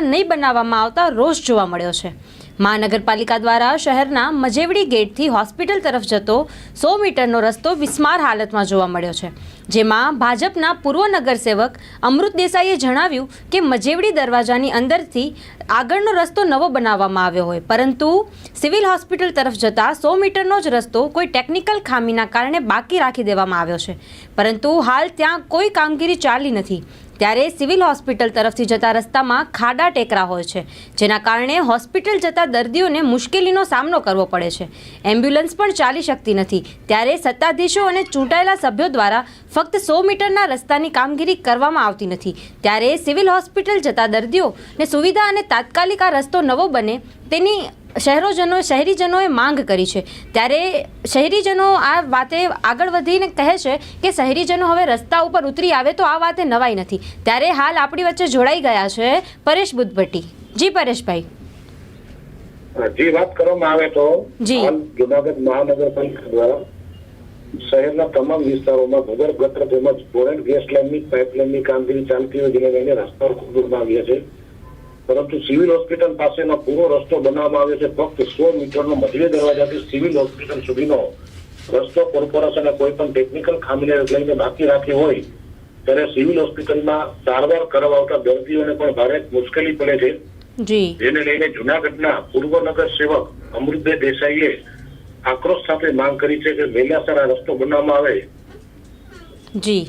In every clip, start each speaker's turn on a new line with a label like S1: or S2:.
S1: નહીં બનાવવામાં આવતા રોષ જોવા મળ્યો છે. મહાનગરપાલિકા દ્વારા શહેરના મજેવડી ગેટથી હોસ્પિટલ તરફ જતો સો મીટરનો રસ્તો વિસ્માર હાલતમાં જોવા મળ્યો છે. જેમાં ભાજપના પૂર્વ નગરસેવક અમૃત દેસાઈએ જણાવ્યું કે મજેવડી દરવાજાની અંદરથી આગળનો રસ્તો નવો બનાવવામાં આવ્યો હોય. પરંતુ સિવિલ હોસ્પિટલ તરફ જતા સો મીટરનો જ રસ્તો કોઈ ટેકનિકલ ખામીના કારણે બાકી રાખી દેવામાં આવ્યો છે. પરંતુ હાલ ત્યાં કોઈ કામગીરી ચાલી નથી. ત્યારે સિવિલ હોસ્પિટલ તરફથી જતા રસ્તામાં ખાડા ટેકરા હોય છે, જેના કારણે હોસ્પિટલ જતા દર્દીઓને મુશ્કેલીનો સામનો કરવો પડે છે. એમ્બ્યુલન્સ પણ ચાલી શકતી નથી. ત્યારે સત્તાધીશો અને ચૂંટાયેલા સભ્યો દ્વારા ફક્ત સો મીટરના રસ્તાની કામગીરી કરવામાં આવતી નથી. ત્યારે સિવિલ હોસ્પિટલ જતા દર્દીઓને સુવિધા અને તાત્કાલિક આ રસ્તો નવો બને તેની શહેરોજનો શહેરીજનોએ માંગ કરી છે. ત્યારે શહેરીજનો આ વાતે આગળ વધીને કહે છે કે શહેરીજનો હવે રસ્તા ઉપર ઉતરી આવે તો આ વાતે નવાઈ નથી. ત્યારે હાલ આપણી વચ્ચે જોડાઈ ગયા છે પરેશ બુદ્ધભટ્ટી. જી પરેશભાઈ.
S2: જી વાત કરવામાં આવે તો
S1: જી.
S2: જુનાગઢ મહાનગરપાલિકા દ્વારા શહેરના તમામ વિસ્તારોમાં ભૂગર્ભ ગટર તેમજ ફોરેન ગેસ લાઇનની પાઇપલાઇનની કામગીરી ચાલતી હોય જેને લઈને રસ્તાઓ દૂરમાં આવ્યા છે. પરંતુ સિવિલ હોસ્પિટલ પાસેનો પૂરો રસ્તો બનાવવામાં આવ્યો છે. ફક્ત સો મીટરનો મધ્ય દરવાજાથી સિવિલ હોસ્પિટલ સુધીનો રસ્તો કોર્પોરેશને કોઈ પણ ટેકનિકલ ખામીને લઈને બાકી રાખી હોય ત્યારે સિવિલ હોસ્પિટલમાં સારવાર કરવા આવતા દર્દીઓને પણ ભારે મુશ્કેલી પડે છે. જેને લઈને જુનાગઢના પૂર્વ નગર સેવક અમૃતભાઈ દેસાઈએ આક્રોશ સાથે માંગ કરી છે કે વહેલાસર આ રસ્તો બનાવવામાં આવે.
S1: જી.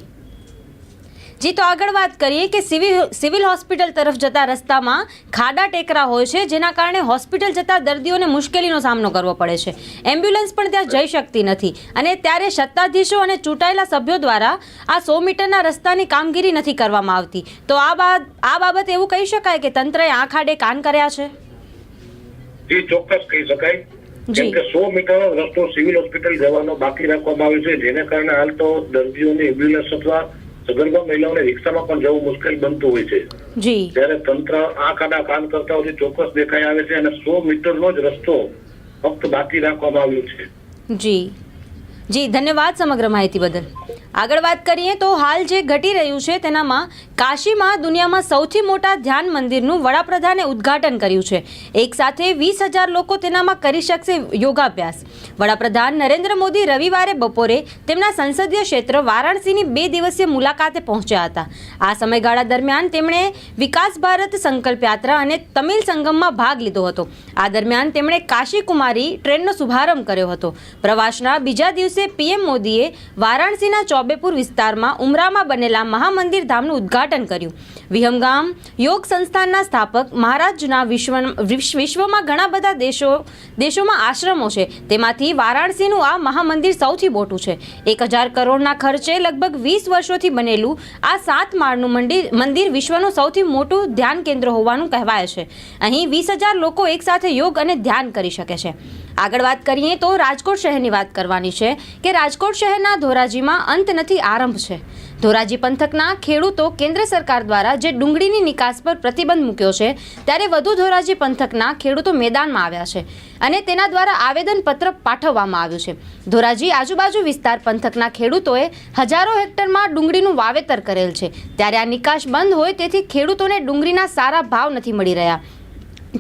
S1: જી તો આગળ વાત કરીએ કે સિવિલ સિવિલ હોસ્પિટલ તરફ જતા રસ્તામાં ખાડા ટેકરા હોય છે જેના કારણે હોસ્પિટલ જતા દર્દીઓને મુશ્કેલીનો સામનો કરવો પડે છે. એમ્બ્યુલન્સ પણ ત્યાં જઈ શકતી નથી અને ત્યારે સત્તાધીશો અને ચૂંટાયેલા સભ્યો દ્વારા આ સો મીટરના રસ્તાની કામગીરી નથી કરવામાં આવતી. તો આ બાદ આ બાબત એવું કહી શકાય કે તંત્રએ આંખ આડે કાન કર્યા છે?
S2: એ ચોક્કસ કહી શકાય.
S1: જી.
S2: કેમ કે સો મીટરનો રસ્તો સિવિલ હોસ્પિટલ જવાનો બાકી રાખવામાં આવ્યો છે જેને કારણે હાલ તો દર્દીઓને એમ્બ્યુલન્સ અથવા સગર્ભા મહિલાઓને રિક્ષામાં પણ જવું મુશ્કેલ બનતું હોય છે.
S1: જયારે
S2: ત્યારે તંત્ર આ કાડા કામ કરતા હોય ચોક્કસ દેખાઈ આવે છે અને સો મીટરનો જ રસ્તો ફક્ત બાકી રાખવામાં આવ્યો છે.
S1: જી. જી ધન્યવાદ સમગ્ર માહિતી બદલ. આગળ વાત કરીએ તો હાલ જે ઘટી રહ્યું છે તેનામાં કાશીમાં દુનિયામાં સૌથી મોટા ધ્યાન મંદિરનું વડાપ્રધાને ઉદ્ઘાટન કર્યું છે. એક સાથે વીસ હજાર લોકો તેનામાં કરી શકશે યોગાભ્યાસ. વડાપ્રધાન નરેન્દ્ર મોદી રવિવારે બપોરે તેમના સંસદીય ક્ષેત્ર વારાણસીની બે દિવસીય મુલાકાતે પહોંચ્યા હતા. આ સમયગાળા દરમિયાન તેમણે વિકાસ ભારત સંકલ્પ યાત્રા અને તમિલ સંગમમાં ભાગ લીધો હતો. આ દરમિયાન તેમણે કાશી કુમારી ટ્રેનનો શુભારંભ કર્યો હતો. પ્રવાસના બીજા દિવસે પીએમ મોદીએ વારાણસીના ચોબેપુર વિસ્તારમાં ઉમરામાં બનેલા મહામંદિર ધામનું ઉદ્ઘાટન કર્યું. વિહમગામ યોગ સંસ્થાનના સ્થાપક મહારાજના વિશ્વ વિશ્વ- વિશ્વમાં ઘણા બધા દેશો દેશોમાં આશ્રમો છે. તેમાંથી વારાણસીનું આ મહામંદિર સૌથી મોટું છે. એક હજાર કરોડના ખર્ચે લગભગ વીસ વર્ષોથી બનેલું આ સાત માળનું મંદિર મંદિર વિશ્વનું સૌથી મોટું ધ્યાન કેન્દ્ર હોવાનું કહેવાય છે. અહીં વીસ હજાર લોકો એકસાથે યોગ અને ધ્યાન કરી શકે છે. આગળ વાત કરીએ તો રાજકોટ શહેરની વાત કરવાની છે કે રાજકોટ શહેરના ધોરાજીમાં અંત નથી, આરંભ છે. ધોરાજી પંથકના ખેડૂતો કેન્દ્ર સરકાર દ્વારા જે ડુંગળીની નિકાસ પર પ્રતિબંધ મૂક્યો છે, ત્યારે વધુ ધોરાજી પંથકના ખેડૂતો મેદાનમાં આવ્યા છે અને તેના દ્વારા આવેદનપત્ર પાઠવવામાં આવ્યું છે. ધોરાજી આજુબાજુ વિસ્તાર પંથકના ખેડૂતોએ હજારો હેક્ટરમાં ડુંગળીનું વાવેતર કરેલ છે. ત્યારે આ નિકાસ બંધ હોય, તેથી ખેડૂતોને ડુંગળીના સારા ભાવ નથી મળી રહ્યા.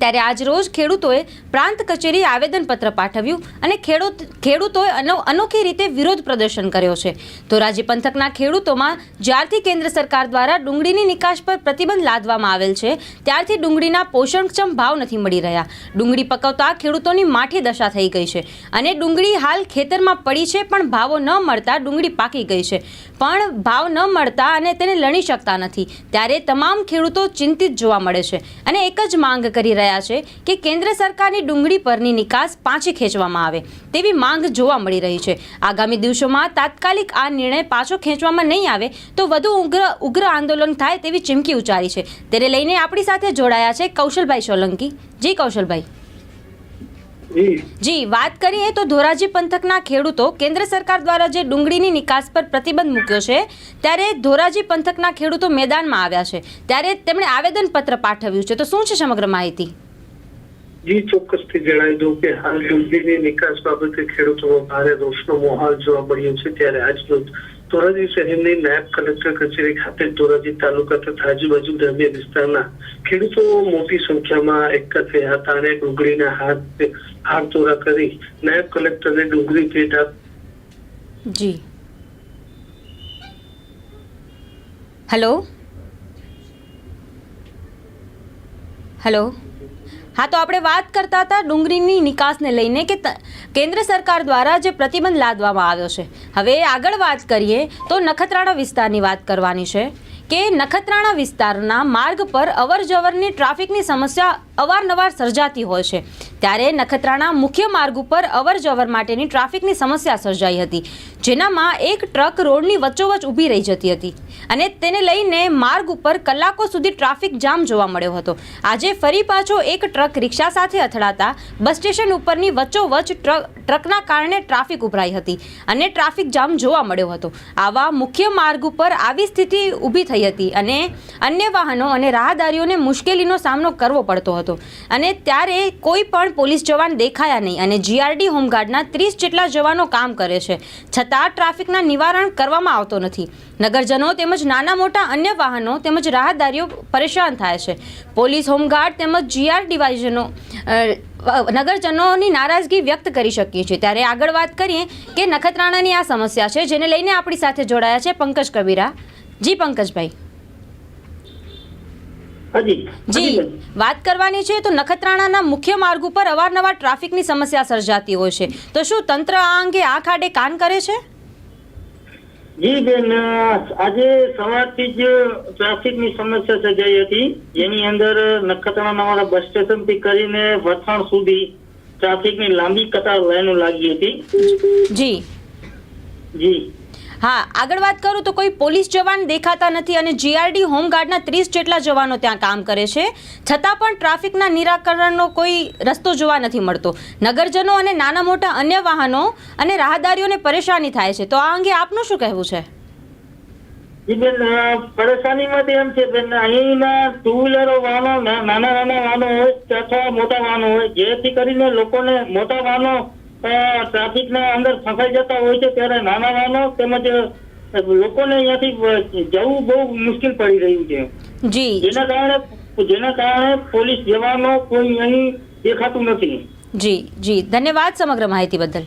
S1: ત્યારે આજ રોજ ખેડૂતોએ પ્રાંત કચેરી આવેદનપત્ર પાઠવ્યું અને ખેડૂત ખેડૂતોએ અનો, અનોખી રીતે વિરોધ પ્રદર્શન કર્યો છે. ધોરાજી પંથકના ખેડૂતોમાં જ્યારથી કેન્દ્ર સરકાર દ્વારા ડુંગળીની નિકાસ પર પ્રતિબંધ લાદવામાં આવેલ છે, ત્યારથી ડુંગળીના પોષણક્ષમ ભાવ નથી મળી રહ્યા. ડુંગળી પકવતા ખેડૂતોની માઠી દશા થઈ ગઈ છે અને ડુંગળી હાલ ખેતરમાં પડી છે પણ ભાવો ન મળતા ડુંગળી પાકી ગઈ છે. પણ ભાવ ન મળતા અને તેને લણી શકતા નથી. ત્યારે તમામ ખેડૂતો ચિંતિત જોવા મળે છે અને એક જ માંગ કરી રહ્યા છે કે કેન્દ્ર સરકારની ડુંગળી પરની નિકાસ પાછી ખેંચવામાં આવે તેવી માંગ જોવા મળી રહી છે. આગામી દિવસોમાં તાત્કાલિક આ નિર્ણય પાછો ખેંચવામાં નહીં આવે તો વધુ ઉગ્ર ઉગ્ર આંદોલન થાય તેવી ચીમકી ઉચ્ચારી છે. તેને લઈને આપણી સાથે જોડાયા છે કૌશલભાઈ સોલંકી. જી કૌશલભાઈ.
S2: જી.
S1: વાત કરીએ તો ધોરાજી પંથકના ખેડૂતો કેન્દ્ર સરકાર દ્વારા જે ડુંગળીની નિકાસ પર પ્રતિબંધ મૂક્યો છે ત્યારે ધોરાજી પંથકના ખેડૂતો મેદાનમાં આવ્યા છે. ત્યારે તેમણે આવેદનપત્ર પાઠવ્યું છે. તો શું છે સમગ્ર માહિતી?
S3: જી ચોક્કસથી જણાવી દઉં કે હાલ ડુંગળીની નિકાસ બાબતે ખેડૂતોમાં ભારે રોષનો માહોલ જોવા મળ્યો છે. ત્યારે આજરોજ ધોરાજી શહેરની નાયબ કલેક્ટર કચેરી ખાતે ધોરાજી તાલુકા તથા આજુબાજુ ગ્રામ્ય વિસ્તારના ખેડૂતો મોટી સંખ્યામાં એક થયા હતા અને ડુંગળીના હાથ હાથ ધોરા કરી નાયબ કલેક્ટરને ડુંગળી ભેટ આપી.
S1: જી. હેલો? હેલો? હા, તો આપણે વાત કરતા હતા ડુંગળીની નિકાસને લઈને કે કેન્દ્ર સરકાર દ્વારા જે પ્રતિબંધ લાદવામાં આવ્યો છે. હવે આગળ વાત કરીએ તો નખત્રાણા વિસ્તારની વાત કરવાની છે. કે નખત્રાણા વિસ્તારના માર્ગ પર અવરજવરની ટ્રાફિકની સમસ્યા અવારનવાર સર્જાતી હોય છે. ત્યારે નખત્રાણા મુખ્ય માર્ગ ઉપર અવરજવર માટેની ટ્રાફિકની સમસ્યા સર્જાઈ હતી, જેનામાં એક ટ્રક રોડની વચ્ચોવચ ઊભી રહી જતી હતી અને તેને લઈને માર્ગ ઉપર કલાકો સુધી ટ્રાફિક જામ જોવા મળ્યો હતો. આજે ફરી પાછો એક ટ્રક રિક્ષા સાથે અથડાતા બસ સ્ટેશન ઉપરની વચ્ચોવચ ટ્રક ટ્રકના કારણે ટ્રાફિક ઉભરાઈ હતી અને ટ્રાફિક જામ જોવા મળ્યો હતો. આવા મુખ્ય માર્ગ ઉપર આવી સ્થિતિ ઊભી થઈ હતી અને અન્ય વાહનો અને રાહદારીઓને મુશ્કેલીનો સામનો કરવો પડતો હતો. અને ત્યારે કોઈ પણ પોલીસ જવાન દેખાયા નહીં અને જીઆરડી હોમગાર્ડના ત્રીસ જેટલા જવાનો કામ કરે છે. છતાં ટ્રાફિકના નિવારણ કરવામાં આવતો નથી. નગરજનો તેમજ નાના મોટા અન્ય વાહનો તેમજ રાહદારીઓ પરેશાન થાય છે. પોલીસ હોમગાર્ડ તેમજ જીઆર ડિવાઇઝનો નગરજનોની નારાજગી વ્યક્ત કરી શકીએ છીએ. ત્યારે આગળ વાત કરીએ કે નખત્રાણાની આ સમસ્યા છે, જેને લઈને આપણી સાથે જોડાયા છે પંકજ કબીરા. જી પંકજભાઈ. જી વાત કરવાની છે તો નખત્રાણાના મુખ્ય માર્ગ ઉપર અવારનવાર ટ્રાફિકની સમસ્યા સર્જાતી હોય છે. તો શું તંત્ર આ અંગે આંખ આડે કાન કરે છે?
S4: જી બેન આજે સવારથી જ ટ્રાફિકની સમસ્યા સર્જાઈ હતી. જેની અંદર નખત્રાણા અમારા બસ સ્ટેશનથી કરીને વથાણ સુધી ટ્રાફિકની લાંબી કતાર લાઈનો લાગી હતી.
S1: જી.
S4: જી.
S1: હા, આગળ વાત કરું તો કોઈ પોલીસ જવાન દેખાતા નથી અને જીઆરડી હોમગાર્ડના ત્રીસ જેટલા જવાનો ત્યાં કામ કરે છે. છતાં પણ ટ્રાફિકના નિરાકરણનો કોઈ રસ્તો જોવા નથી મળતો. નગરજનો અને નાના મોટા અન્ય વાહનો અને રાહદારીઓને પરેશાની થાય છે. તો આ અંગે આપનું શું કહેવું છે?
S4: બેન પરેશાનીમાં એમ છે બેન, અહીંના ટુ વ્હીલરો વાહનો નાના નાના વાહનો હોય અથવા મોટા વાહનો હોય, જેથી કરીને લોકોને મોટા વાહનો ટ્રાફિકના અંદર ફસાઈ જતા હોય છે ત્યારે નાના નાના તેમજ લોકોને અહીંયાથી જવું બહુ મુશ્કેલ પડી રહ્યું છે.
S1: જી.
S4: જેના કારણે જેના કારણે પોલીસ જવાનો કોઈ અહીં દેખાતું નથી.
S1: જી જી. ધન્યવાદ સમગ્ર માહિતી બદલ.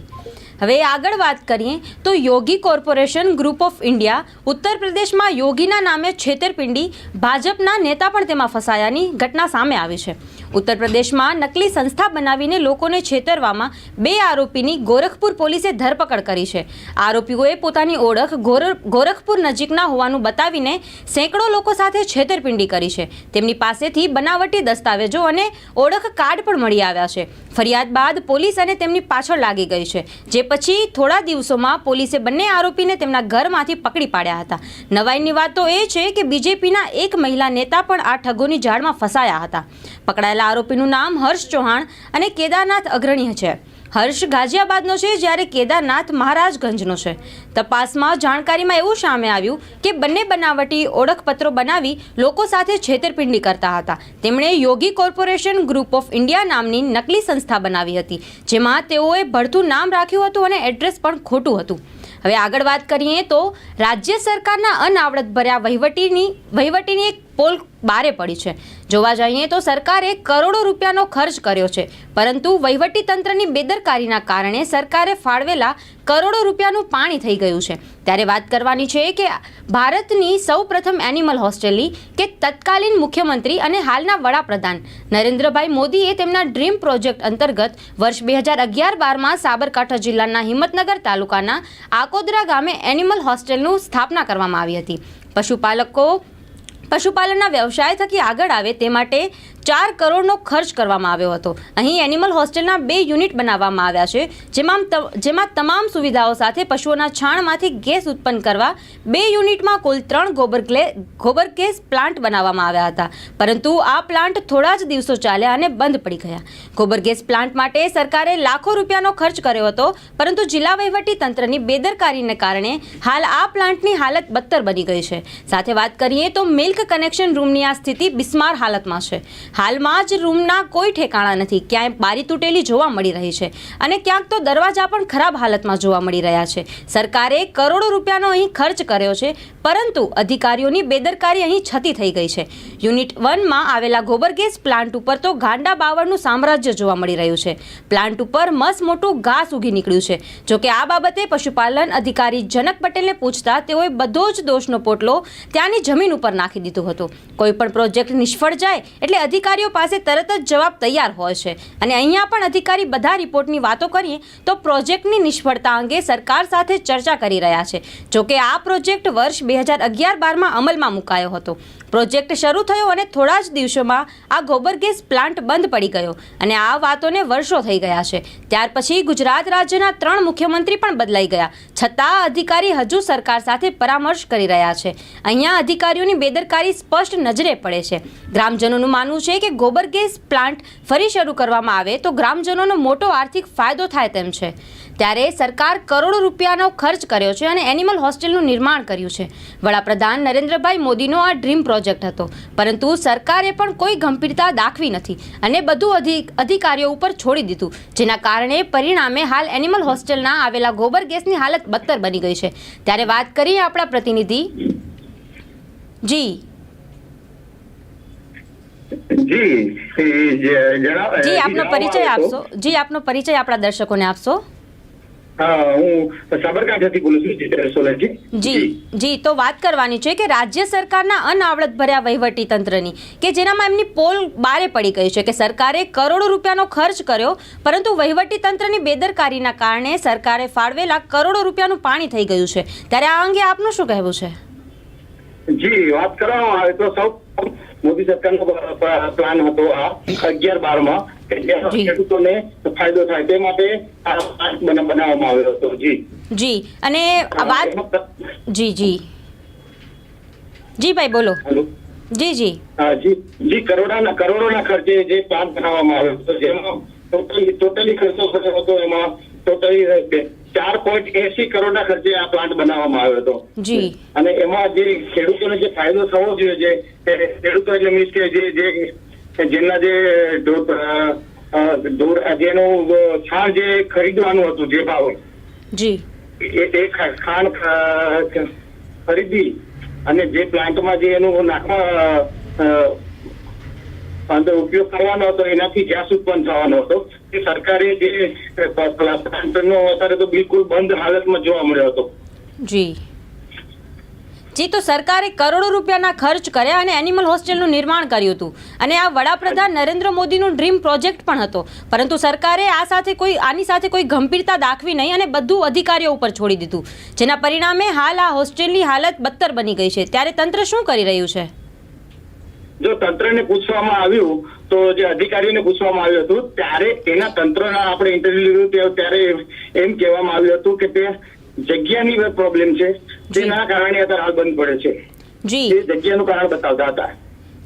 S1: હવે આગળ વાત કરીએ તો Yogi corporation group of India Uttar પ્રદેશમાં યોગીના નામે છેતરપિંડી ભાજપના નેતા પણ તેમાં ફસાયાની ઘટના સામે આવી છે. ઉત્તર પ્રદેશમાં નકલી સંસ્થા બનાવીને લોકોને છેતરવામાં બે આરોપીની ગોરખપુર પોલીસે ધરપકડ કરી છે. આરોપીઓએ પોતાની ઓળખ ગોરખપુર નજીકના હોવાનું બતાવીને સેંકડો લોકો સાથે છેતરપિંડી કરી છે. તેમની પાસેથી બનાવટી દસ્તાવેજો અને ઓળખ કાર્ડ પણ મળી આવ્યા છે. ફરિયાદ બાદ પોલીસ અને તેમની પાછળ લાગી ગઈ છે. જે પછી થોડા દિવસોમાં પોલીસે બંને આરોપીને તેમના ઘરમાંથી પકડી પાડ્યા હતા. નવાઈની વાત તો એ છે કે બીજેપીના એક મહિલા નેતા પણ આ ઠગોની જાળમાં ફસાયા હતા. પકડાયેલા આરોપીનું નામ હર્ષ ચૌહાણ અને કેદારનાથ અગ્રણી છે. હર્ષ ગાઝિયાબાદનો છે જ્યારે કેદારનાથ મહારાજગંજનો છે. તપાસમાં જાણકારીમાં એવું સામે આવ્યું કે બંને બનાવટી ઓળખપત્રો બનાવી લોકો સાથે છેતરપિંડી કરતા હતા. તેમણે Yogi corporation group of India નામની નકલી સંસ્થા બનાવી હતી, જેમાં તેઓએ ભડથું નામ રાખ્યું હતું અને એડ્રેસ પણ ખોટું હતું. હવે આગળ વાત કરીએ તો રાજ્ય સરકારના અનાવડતભર્યા વહીવટીની વહીવટીની એક પોલ બારે પડી છે. જોવા જઈએ તો સરકારે કરોડો રૂપિયાનો ખર્ચ કર્યો છે. પરંતુ વહીવટી તંત્રની બેદરકારીના કારણે સરકારે ફાળવેલા કરોડો રૂપિયાનું પાણી થઈ ગયું છે. ત્યારે વાત કરવાની છે કે ભારતની સૌ પ્રથમ એનિમલ હોસ્ટેલની કે તત્કાલીન મુખ્યમંત્રી અને હાલના વડાપ્રધાન નરેન્દ્રભાઈ મોદીએ તેમના ડ્રીમ પ્રોજેક્ટ અંતર્ગત વર્ષ બે હજાર અગિયાર બારમાં સાબરકાંઠા જિલ્લાના હિંમતનગર તાલુકાના આકોદરા ગામે એનિમલ હોસ્ટેલનું સ્થાપના કરવામાં આવી હતી. પશુપાલકો પશુપાલનના વ્યવસાય થકી આગળ આવે તે માટે ચાર કરોડનો ખર્ચ કરવામાં આવ્યો હતો. અહીં એનિમલ હોસ્ટેલના બે યુનિટ બનાવવામાં આવ્યા છે, જેમાં જેમાં તમામ સુવિધાઓ સાથે પશુઓના છાણમાંથી ગેસ ઉત્પન્ન કરવા, બે યુનિટમાં કુલ ત્રણ ગોબર ગ્લે, ગોબર ગેસ પ્લાન્ટ બનાવવામાં આવ્યા હતા. પરંતુ આ પ્લાન્ટ થોડા જ દિવસો ચાલ્યા અને બંધ પડી ગયા. ગોબર ગેસ પ્લાન્ટ માટે સરકારે લાખો રૂપિયાનો ખર્ચ કર્યો હતો, પરંતુ જિલ્લા વહીવટી તંત્રની બેદરકારીને કારણે હાલ આ પ્લાન્ટની હાલત બદતર બની ગઈ છે. સાથે વાત કરીએ તો મિલ્ક કનેક્શન રૂમની આ સ્થિતિ બિસ્માર હાલતમાં છે. હાલમાં જ રૂમના કોઈ ઠેકાણા નથી. ક્યાંય બારી તૂટેલી જોવા મળી રહી છે અને ક્યાંક તો દરવાજા પણ ખરાબ હાલતમાં જોવા મળી રહ્યા છે. સરકારે કરોડો રૂપિયાનો અહીં ખર્ચ કર્યો છે, પરંતુ અધિકારીઓની બેદરકારી અહીં છતી થઈ ગઈ છે. યુનિટ વનમાં આવેલા ગોબર ગેસ પ્લાન્ટ ઉપર તો ગાંડા બાવળનું સામ્રાજ્ય જોવા મળી રહ્યું છે. પ્લાન્ટ ઉપર મસ મોટું ઘાસ ઉગી નીકળ્યું છે. જોકે આ બાબતે પશુપાલન અધિકારી જનક પટેલને પૂછતા તેઓએ બધો જ દોષનો પોટલો ત્યાંની જમીન ઉપર નાખી દીધો હતો. કોઈ પણ પ્રોજેક્ટ નિષ્ફળ જાય એટલે અધિકારીઓ પાસે તરત જ જવાબ તૈયાર હોય છે. અને અહીંયા પણ અધિકારી બધા રિપોર્ટની વાતો કરીએ તો પ્રોજેક્ટની નિષ્ફળતા અંગે સરકાર સાથે ચર્ચા કરી રહ્યા છે. જોકે આ પ્રોજેક્ટ વર્ષ બે હજાર અગિયાર બારમાં અમલમાં મુકાયો હતો. પ્રોજેક્ટ શરૂ થયો અને થોડા જ દિવસોમાં આ ગોબર ગેસ પ્લાન્ટ બંધ પડી ગયો અને આ વાતોને વર્ષો થઈ ગયા છે. ત્યાર પછી ગુજરાત રાજ્યના ત્રણ મુખ્યમંત્રી પણ બદલાઈ ગયા. છતાં અધિકારી હજુ સરકાર સાથે પરામર્શ કરી રહ્યા છે. અહીંયા અધિકારીઓની બેદરકારી સ્પષ્ટ નજરે પડે છે. ગ્રામજનોનું માનવું છે કે ગોબર ગેસ પ્લાન્ટ ફરી શરૂ કરવામાં આવે તો ગ્રામજનોનો મોટો આર્થિક ફાયદો થાય તેમ છે. ત્યારે સરકાર કરોડો રૂપિયાનો ખર્ચ કર્યો છે અને એનિમલ હોસ્ટેલનું નિર્માણ કર્યું છે. વડાપ્રધાન નરેન્દ્રભાઈ મોદીનો આ ડ્રીમ પ્રોજેક્ટ હતો. પરંતુ સરકારે પણ કોઈ ગંભીરતા દાખવી નથી અને બધું અધિક અધિકારીઓ ઉપર છોડી દીધું જેના કારણે પરિણામે હાલ એનિમલ હોસ્ટેલના આવેલા ગોબર ગેસની હાલત બદતર બની ગઈ છે. ત્યારે વાત કરીએ આપણા પ્રતિનિધિ. જી.
S5: જી જી
S1: આપનો પરિચય આપશો. જી આપનો પરિચય આપણા દર્શકોને આપશો.
S5: હા સાબરકાંઠાથી બોલું છું જીતેશ સોલંકી.
S1: જી જી તો વાત કરવાની છે કે રાજ્ય સરકારના અનાવડત ભર્યા વહીવટી તંત્રની કે જેનામાં એમની પોલ બારે પડી ગઈ છે કે સરકારે કરોડો રૂપિયાનો ખર્ચ કર્યો પરંતુ વહીવટી તંત્રની બેદરકારીના કારણે સરકારે ફાળવેલા કરોડો રૂપિયાનું પાણી થઈ ગયું છે. ત્યારે આ અંગે આપનું શું કહેવું છે?
S5: જી વાત કરવામાં આવે તો સૌ મોદી સરકારનો પ્લાન હતો આ અગિયાર
S1: બારમાં
S5: ખેડૂતોને ફાયદો થાય તે માટે આ પ્લાન્ટ બનાવવામાં આવ્યો હતો. જી.
S1: જી. અને વાત જી જી. જી ભાઈ બોલો. જી જી.
S5: હા, જી. જી કરોડોના કરોડોના ખર્ચે જે પ્લાન્ટ બનાવવામાં આવ્યો હતો જેમાં ટોટલી ટોટલી ખર્ચો થયો હતો એમાં ટોટલી ચાર પોઈન્ટ એસી કરોડના ખર્ચે આ પ્લાન્ટ બનાવવામાં આવ્યો હતો.
S1: જી.
S5: અને એમાં જે ખેડૂતોને જે ફાયદો થવો જોઈએ એ ખેડૂતો એટલે મીન્સ કે જે જે જેના જે અ, જેનું છાણ જે ખરીદવાનું હતું જે ભાવ
S1: જી.
S5: એ ખાણ ખરીદી અને જે પ્લાન્ટમાં જે એનું નાખવા અંદર ઉપયોગ કરવાનો હતો, એનાથી ગેસ ઉત્પન્ન થવાનો હતો. એ સરકારે જે પ્લાન્ટનો અત્યારે તો બિલકુલ બંધ હાલતમાં જોવા મળ્યો હતો.
S1: જી. જી, તો સરકારે કરોડો રૂપિયાના ખર્ચ કર્યા અને એનિમલ હોસ્ટેલનું નિર્માણ કર્યું હતું. અને આ વડાપ્રધાન નરેન્દ્ર મોદીનું ડ્રીમ પ્રોજેક્ટ પણ હતો. પરંતુ સરકારે આ સાથે કોઈ, આની સાથે કોઈ ગંભીરતા દાખવી નહીં અને બધું અધિકારીઓ ઉપર છોડી દીધું. જેના પરિણામે હાલ આ હોસ્ટેલની હાલત બદતર બની ગઈ છે. ત્યારે તંત્ર શું કરી રહ્યું છે?
S5: જો તંત્રને પૂછવામાં આવ્યું તો જે અધિકારીઓને પૂછવામાં આવ્યું હતું ત્યારે એના તંત્રના આપણે ઇન્ટરવ્યુ લીધું ત્યારે એમ કહેવામાં આવ્યું હતું કે તે જગ્યાની પ્રોબ્લેમ છે. તેના કારણે અત્યારે હાલ બંધ પડે છે.
S1: જે.
S5: જગ્યાનું કારણ બતાવતા હતા.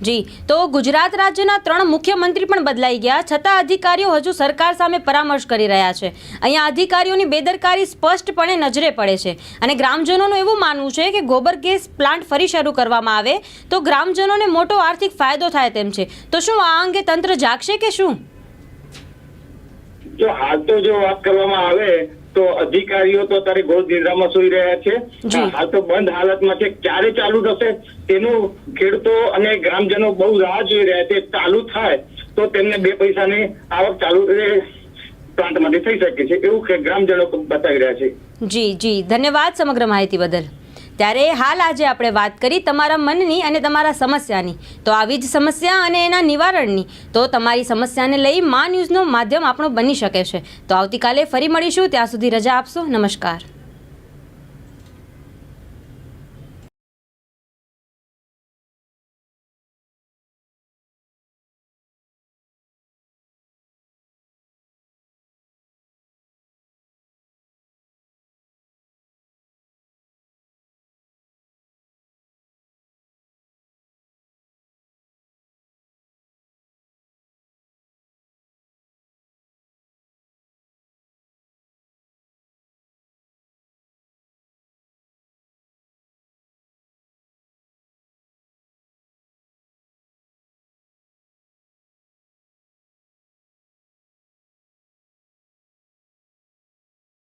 S1: જી, તો ગુજરાત રાજ્યના ત્રણ મુખ્યમંત્રી પણ બદલાઈ ગયા. છતાં અધિકારીઓ હજુ સરકાર સામે પરામર્શ કરી રહ્યા છે. અહીંયા અધિકારીઓની બેદરકારી સ્પષ્ટપણે નજરે પડે છે. અને ગ્રામજનોનું એવું માનવું છે કે ગોબર ગેસ પ્લાન્ટ ફરી શરૂ કરવામાં આવે, તો ગ્રામજનોને મોટો આર્થિક ફાયદો થાય તેમ છે. તો શું આ અંગે તંત્ર જાગશે કે શું?
S5: જો હાલ તો જો વાત કરવામાં આવે તો અધિકારીઓ તો અત્યારે ઘોર નિંદ્રામાં સુઈ રહ્યા છે. હાલ તો બંધ હાલતમાં છે. ક્યારે ચાલુ થશે તેનું ખેડૂતો અને ગ્રામજનો બહુ રાહ જોઈ રહ્યા છે. ચાલુ થાય તો તેમને બે પૈસાની આવક ચાલુ પ્લાન્ટમાંથી થઈ શકે છે. એવું કે ગ્રામજનો બતાવી રહ્યા છે.
S1: જી જી. ધન્યવાદ સમગ્ર માહિતી બદલ. ત્યારે હાલ આજે આપણે વાત કરી તમારા મનની અને તમારા સમસ્યાની. તો આવી જ સમસ્યા અને એના નિવારણની. તો તમારી સમસ્યાને લઈ મા ન્યૂઝનો માધ્યમ આપણો બની શકે છે. તો આવતીકાલે ફરી મળીશું. ત્યાં સુધી રજા આપશો. નમસ્કાર.